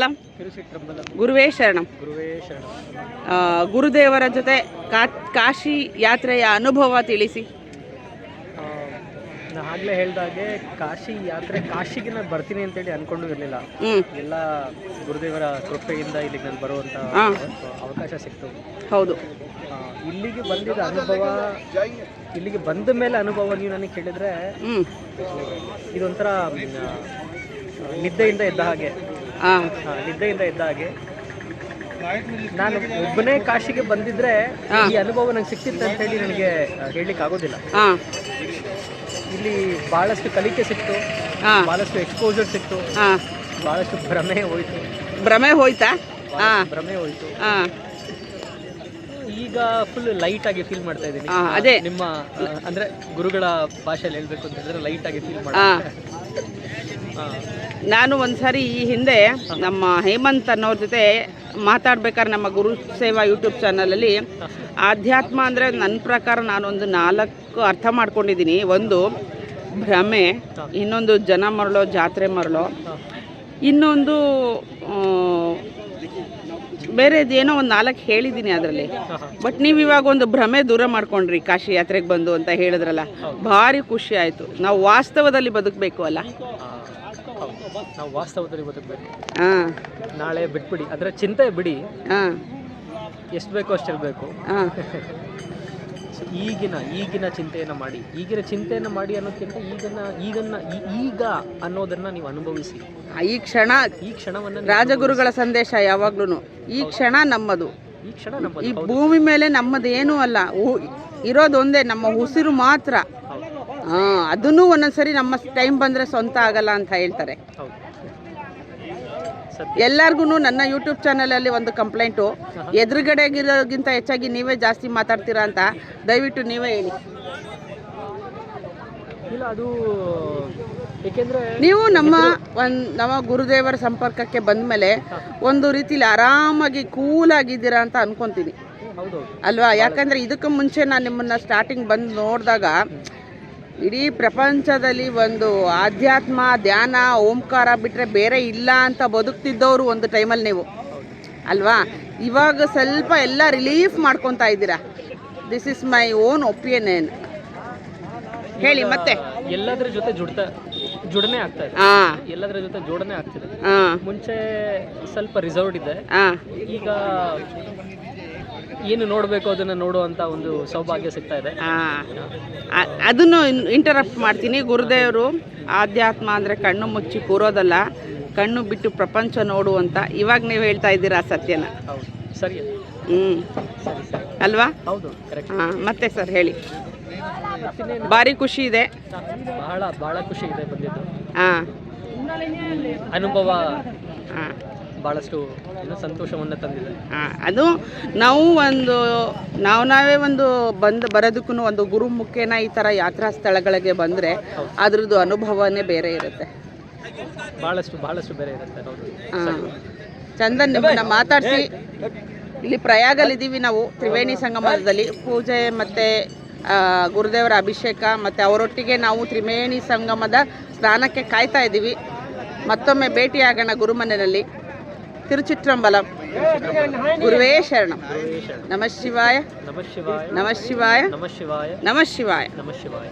ಶರಣಂ. ಗುರುವೇ ಶರಣ. ಗುರುದೇವರ ಜೊತೆ ಕಾ- ಕಾಶಿ ಯಾತ್ರೆಯ ಅನುಭವ ತಿಳಿಸಿ. ನಾ ಆಗಲೇ ಹೇಳ್ದಾಗೆ ಕಾಶಿ ಯಾತ್ರೆ ಕಾಶಿಗೆ ನಾನು ಬರ್ತೀನಿ ಅಂತೇಳಿ ಅನ್ಕೊಂಡು ಇರಲಿಲ್ಲ. ಎಲ್ಲ ಗುರುದೇವರ ಕೃಪೆಯಿಂದ ಇಲ್ಲಿಗೆ ನಾನು ಬರುವಂತ ಅವಕಾಶ ಸಿಕ್ತು. ಹೌದು. ಇಲ್ಲಿಗೆ ಬಂದಿದ್ದ ಅನುಭವ ಇಲ್ಲಿಗೆ ಬಂದ ಮೇಲೆ ಅನುಭವ ನೀವು ನನಗೆ ಕೇಳಿದ್ರೆ ಇದೊಂಥರ ನಿದ್ದೆಯಿಂದ ಇದ್ದ ಹಾಗೆ. ಹಾಂ ನಿದ್ದೆಯಿಂದ ಇದ್ದ ಹಾಗೆ. ನಾನು ಒಬ್ಬನೇ ಕಾಶಿಗೆ ಬಂದಿದ್ರೆ ಈ ಅನುಭವ ನಂಗೆ ಸಿಕ್ತಿತ್ತು ಅಂತ ಹೇಳಿ ನನಗೆ ಹೇಳಲಿಕ್ಕೆ ಆಗೋದಿಲ್ಲ. ಹಾಂ. ಇಲ್ಲಿ ಬಹಳಷ್ಟು ಕಲಿಕೆ ಸಿಕ್ತು ಬಹಳಷ್ಟು ಎಕ್ಸ್ಪೋಜರ್ ಸಿಕ್ತು ಬಹಳಷ್ಟು ಭ್ರಮೆ ಹೋಯ್ತು. ಭ್ರಮೆ ಹೋಯ್ತಾ? ಭ್ರಮೆ ಹೋಯ್ತು. ಈಗ ಫುಲ್ ಲೈಟ್ ಆಗಿ ಫೀಲ್ ಮಾಡ್ತಾ ಇದ್ದೀನಿ. ಅದೇ. ನಿಮ್ಮ ಅಂದ್ರೆ ಗುರುಗಳ ಭಾಷೆಯಲ್ಲಿ ಹೇಳ್ಬೇಕು ಅಂತ ಹೇಳಿದ್ರೆ ಲೈಟ್ ಆಗಿ ಫೀಲ್ ಮಾಡ್ತಾ ನಾನು ಒಂದ್ಸರಿ ಈ ಹಿಂದೆ ನಮ್ಮ ಹೇಮಂತ್ ಅನ್ನೋರ ಜೊತೆ ಮಾತಾಡ್ಬೇಕಾದ್ರೆ ನಮ್ಮ ಗುರು ಸೇವಾ ಯೂಟ್ಯೂಬ್ ಚಾನಲಲ್ಲಿ ಆಧ್ಯಾತ್ಮ ಅಂದರೆ ನನ್ನ ಪ್ರಕಾರ ನಾನೊಂದು ನಾಲ್ಕು ಅರ್ಥ ಮಾಡ್ಕೊಂಡಿದ್ದೀನಿ. ಒಂದು ಭ್ರಮೆ, ಇನ್ನೊಂದು ಜನ ಮರಳೋ, ಜಾತ್ರೆ ಮರಳೋ, ಇನ್ನೊಂದು ಆ, ಏನೋ ಒಂದು ನಾಲ್ಕು ಹೇಳಿದ್ದೀನಿ ಅದರಲ್ಲಿ. ಬಟ್ ನೀವು ಇವಾಗ ಒಂದು ಭ್ರಮೆ ದೂರ ಮಾಡ್ಕೊಂಡ್ರಿ ಕಾಶಿ ಯಾತ್ರೆಗೆ ಬಂದು ಅಂತ ಹೇಳಿದ್ರಲ್ಲ ಭಾರಿ ಖುಷಿ ಆಯಿತು. ನಾವು ವಾಸ್ತವದಲ್ಲಿ ಬದುಕಬೇಕು ಅಲ್ಲ? ನಾವು ವಾಸ್ತವದಲ್ಲಿ ಬದುಕಬೇಕು. ಹಾಂ. ನಾಳೆ ಬಿಟ್ಬಿಡಿ. ಅದರ ಚಿಂತೆ ಬಿಡಿ. ಹಾಂ. ಎಷ್ಟು ಬೇಕೋ ಅಷ್ಟಿರಬೇಕು ಹಾಂ. ಈಗಿನ ಈಗಿನ ಚಿಂತೆಯನ್ನು ಮಾಡಿ. ಈಗಿನ ಚಿಂತೆಯನ್ನು ಮಾಡಿ ಅನ್ನೋದಕ್ಕಿಂತ ಈಗನ್ನ ಈಗನ್ನ ಈಗ ಅನ್ನೋದನ್ನ ನೀವು ಅನುಭವಿಸಿ. ಈ ಕ್ಷಣ ಈ ಕ್ಷಣವನ್ನು ರಾಜಗುರುಗಳ ಸಂದೇಶ ಯಾವಾಗ್ಲೂ ಈ ಕ್ಷಣ ನಮ್ಮದು. ಈ ಕ್ಷಣ ಈ ಭೂಮಿ ಮೇಲೆ ನಮ್ಮದು ಏನೂ ಅಲ್ಲ ಉ- ಇರೋದೊಂದೇ ನಮ್ಮ ಉಸಿರು ಮಾತ್ರ. ಹಾಂ ಅದನ್ನು ಒಂದೊಂದ್ಸರಿ ನಮ್ಮ ಟೈಮ್ ಬಂದರೆ ಸ್ವಂತ ಆಗಲ್ಲ ಅಂತ ಹೇಳ್ತಾರೆ. ಹೌದು. ಸತ್ಯ. ಎಲ್ಲರಿಗೂ ನನ್ನ ಯೂಟ್ಯೂಬ್ ಚಾನಲಲ್ಲಿ ಒಂದು ಕಂಪ್ಲೇಂಟು ಎದುರುಗಡೆಗಿರೋಗಿಂತ ಹೆಚ್ಚಾಗಿ ನೀವೇ ಜಾಸ್ತಿ ಮಾತಾಡ್ತೀರಾ ಅಂತ ದಯವಿಟ್ಟು ನೀವೇ ಹೇಳಿ. ಅದು ಏಕೆಂದ್ರೆ ನೀವು ನಮ್ಮ ಒಂದು ನಮ್ಮ ಗುರುದೇವರ ಸಂಪರ್ಕಕ್ಕೆ ಬಂದ ಮೇಲೆ ಒಂದು ರೀತಿಲಿ ಆರಾಮಾಗಿ ಕೂಲಾಗಿದ್ದೀರಾ ಅಂತ ಅನ್ಕೊಂತೀನಿ. ಅಲ್ವಾ? ಯಾಕಂದ್ರೆ ಇದಕ್ಕೆ ಮುಂಚೆ ನಾನು ನಿಮ್ಮನ್ನ ಸ್ಟಾರ್ಟಿಂಗ್ ಬಂದು ನೋಡಿದಾಗ ಇಡೀ ಪ್ರಪಂಚದಲ್ಲಿ ಒಂದು ಆಧ್ಯಾತ್ಮ, ಧ್ಯಾನ, ಓಂಕಾರ ಬಿಟ್ಟರೆ ಬೇರೆ ಇಲ್ಲ ಅಂತ ಬದುಕ್ತಿದ್ದವರು ಒಂದು ಟೈಮಲ್ಲಿ ನೀವು. ಅಲ್ವಾ? ಇವಾಗ ಸ್ವಲ್ಪ ಎಲ್ಲ ರಿಲೀಫ್ ಮಾಡ್ಕೊತಾ ಇದ್ದೀರಾ? This is my own opinion ಹೇಳಿ ಮತ್ತೆ. ಎಲ್ಲದರ ಜೊತೆ ಜುಡ್ತಾ ಜೋಡಣೆ ಆಗ್ತಾ ಇದೆ. ಹಾಂ ಎಲ್ಲದರ ಜೊತೆ ಜೋಡಣೆ ಆಗ್ತಿದೆ. ಹಾಂ ಮುಂಚೆ ಸ್ವಲ್ಪ ರಿಸರ್ವ್ಡ್ ಇದೆ. ಹಾಂ ಈಗ ಏನು ನೋಡಬೇಕು ಅದನ್ನ ನೋಡುವಂತ ಒಂದು ಸೌಭಾಗ್ಯ ಸಿಗ್ತಾ ಇದೆ. ಹಾಂ ಅದನ್ನು ಇಂಟರಪ್ಟ್ ಮಾಡ್ತೀನಿ. ಗುರುದೇವರು ಆಧ್ಯಾತ್ಮ ಅಂದರೆ ಕಣ್ಣು ಮುಚ್ಚಿ ಕೂರೋದಲ್ಲ ಕಣ್ಣು ಬಿಟ್ಟು ಪ್ರಪಂಚ ನೋಡುವಂತ. ಇವಾಗ ನೀವು ಹೇಳ್ತಾ ಇದ್ದೀರಾ ಸತ್ಯನ? ಹೌದು. ಸರಿ. ಹ್ಞೂ ಸರಿ ಸರಿ. ಅಲ್ವಾ? ಹೌದು. ಕರೆಕ್ಟ್ ಹಾಂ ಮತ್ತೆ ಸರ್ ಹೇಳಿ. ಭಾರಿ ಖುಷಿ ಇದೆ. ಬಹಳ ಬಹಳ ಖುಷಿ ಇದೆ ಬಂದಿದ್ದು. ಹಾಂ. ಅನುಭವ ಹಾಂ. ಬಹಳಷ್ಟು ಏನು ಸಂತೋಷವನ್ನು ತಂದಿದೆ. ಅದು ನಾವು ಒಂದು ನಾವು ನಾವೇ ಒಂದು ಬಂದು ಬರೋದಕ್ಕೂ ಒಂದು ಗುರು ಮುಖೇನ ಈ ಥರ ಯಾತ್ರಾ ಸ್ಥಳಗಳಿಗೆ ಬಂದರೆ ಅದ್ರದ್ದು ಅನುಭವನೇ ಬೇರೆ ಇರುತ್ತೆ. ಬಹಳಷ್ಟು ಬಹಳಷ್ಟು ಬೇರೆ ಇರುತ್ತೆ ಹಾಂ. ಚಂದನ್ ನಿಮ್ಮನ್ನ ಮಾತಾಡಿಸಿ. ಇಲ್ಲಿ ಪ್ರಯಾಗಲ್ಲಿದ್ದೀವಿ ನಾವು ತ್ರಿವೇಣಿ ಸಂಗಮದಲ್ಲಿ. ಪೂಜೆ ಮತ್ತು ಗುರುದೇವರ ಅಭಿಷೇಕ ಮತ್ತು ಅವರೊಟ್ಟಿಗೆ ನಾವು ತ್ರಿವೇಣಿ ಸಂಗಮದ ಸ್ನಾನಕ್ಕೆ ಕಾಯ್ತಾ ಇದ್ದೀವಿ. ಮತ್ತೊಮ್ಮೆ ಭೇಟಿಯಾಗೋಣ ಗುರುಮನೆಯಲ್ಲಿ. ತಿರುಚಿಟ್ರಂಬಲಂ ಗುರುವೇ ಶರಣಂ ಗುರುವೇ ಶರಣ. ನಮಃ ಶಿವಾಯ. ನಮಃ ಶಿವಾಯ. ನಮಃ ಶಿವಾಯ. ನಮಃ ಶಿವಾಯ. ನಮಃ ಶಿವಾಯ. ನಮಃ ಶಿವಾಯ.